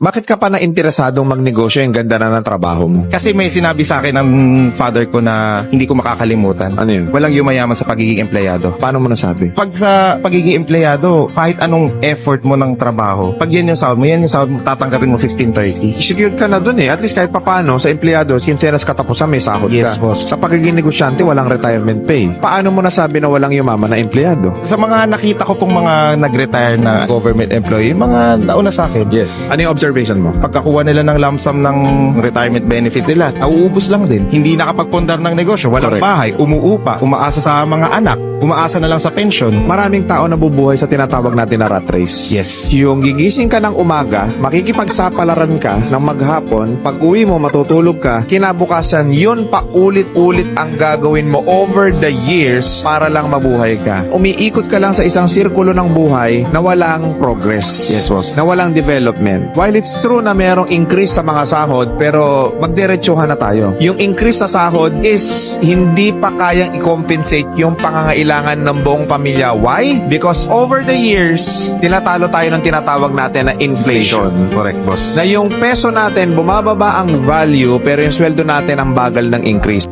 Bakit ka pa na interesadong magnegosyo yung ganda na ng trabaho mo? Kasi may sinabi sa akin ng father ko na hindi ko makakalimutan. Ano yun? Walang yumayaman sa pagiging empleyado. Paano mo nasabi? Pag sa pagiging empleyado, kahit anong effort mo ng trabaho, pag yan yung sahod mo, yan yung sahod mo, tatanggapin mo 15.30. Secured ka na dun eh. At least kahit papano, sa empleyado, kinsenas katapusan may sahod Yes, ka. boss. Sa pagiging negosyante, walang retirement pay. Paano mo nasabi na walang yumaman na empleyado? Sa mga nakita ko pong mga nag-retire na government employee, mga nauna sa akin. Yes. Ano yung observation mo? Pagkakuha nila ng lump sum ng retirement benefit nila, nauubos lang din. Hindi nakapagpundar ng negosyo, walang Correct. bahay, umuupa, umaasa sa mga anak, umaasa na lang sa pension. Maraming tao nabubuhay sa tinatawag natin na rat race. Yes. Yung gigising ka ng umaga, makikipagsapalaran ka ng maghapon, pag uwi mo, matutulog ka, kinabukasan, yun pa ulit-ulit ang gagawin mo over the years para lang mabuhay ka. Umiikot ka lang sa isang sirkulo ng buhay na walang progress. Yes, boss. Na walang development. While it's true na merong increase sa mga sahod, pero magdiretsuhan na tayo. Yung increase sa sahod is hindi pa kayang i-compensate yung pangangailangan ng buong pamilya. Why? Because over the years, tinatalo tayo ng tinatawag natin na inflation. Correct, boss. Na yung peso natin, bumababa ang value, pero yung sweldo natin ang bagal ng increase.